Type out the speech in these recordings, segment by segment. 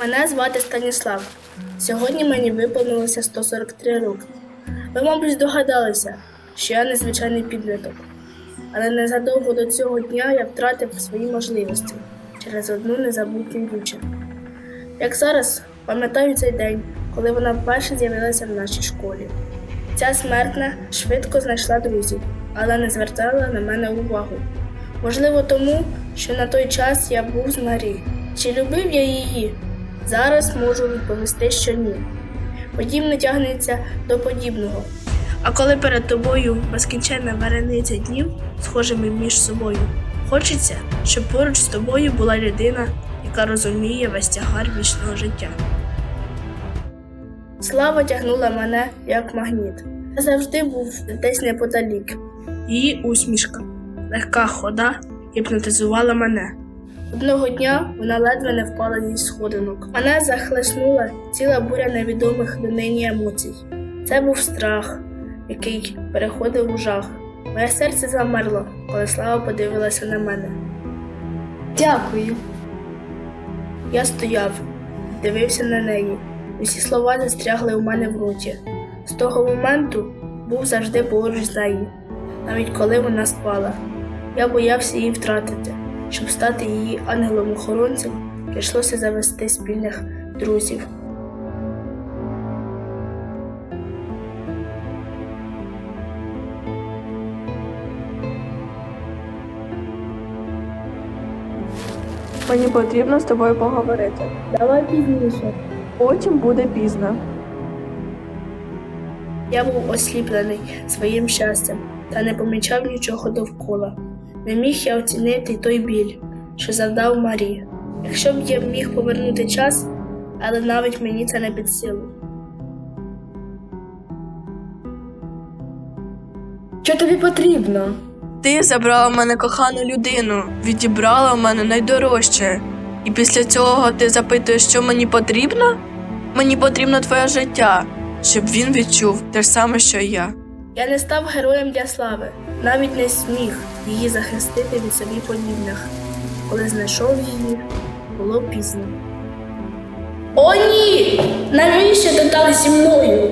Мене звати Станіслав. Сьогодні мені виповнилося 143 роки. Ви, мабуть, здогадалися, що я незвичайний підліток. Але незадовго до цього дня я втратив свої можливості через одну незабутню дівчину. Як зараз пам'ятаю цей день, коли вона вперше з'явилася в нашій школі. Ця смертна швидко знайшла друзів, але не звертала на мене увагу. Можливо, тому, що на той час я був з Марі. Чи любив я її? Зараз можу відповісти, що ні. Подібне тягнеться до подібного. А коли перед тобою безкінченна варениця днів, схожими між собою, хочеться, щоб поруч з тобою була людина, яка розуміє весь тягар вічного життя. Слава тягнула мене як магніт. Я завжди був десь неподалік. Її усмішка, легка хода гіпнотизувала мене. Одного дня вона ледве не впала зі сходинок. Мене захлеснула ціла буря невідомих донині емоцій. Це був страх, який переходив у жах. Моє серце замерло, коли слава подивилася на мене. Дякую. Я стояв, дивився на неї. Усі слова застрягли у мене в роті. З того моменту був завжди поруч з нею, навіть коли вона спала. Я боявся її втратити. Щоб стати її ангелом-охоронцем, прийшлося завести спільних друзів. Мені потрібно з тобою поговорити. Давай пізніше. Потім буде пізно. Я був осліплений своїм щастям та не помічав нічого довкола. Не міг я оцінити той біль, що завдав Марі. Якщо б я міг повернути час, але навіть мені це не під силу. Що тобі потрібно? Ти забрала в мене кохану людину, відібрала в мене найдорожче. І після цього ти запитуєш, що мені потрібно? Мені потрібно твоє життя, щоб він відчув те ж саме, що я. Я не став героєм для слави, навіть не зміг її захистити від собі подібних. Коли знайшов її, було пізно. О, ні! Навіщо ти так зі мною?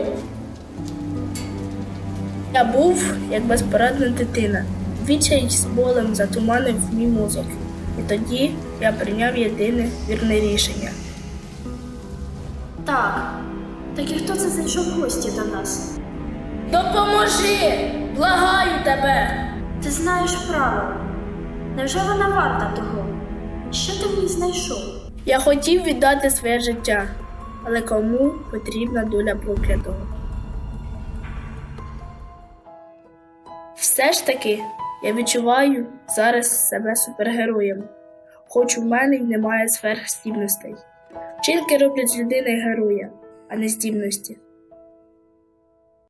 Я був як безпорадна дитина. Відчай з болем затуманив мій мозок. І тоді я прийняв єдине вірне рішення. Так. Так і хто це зайшов гості до нас? Допоможи! Благаю тебе! Ти знаєш правила. Невже вона варта того? Що ти в ній знайшов? Я хотів віддати своє життя, але кому потрібна доля проклятого? Все ж таки, я відчуваю зараз себе супергероєм, хоч у мене й немає сверхздібностей. Вчинки роблять з людини героя, а не здібності.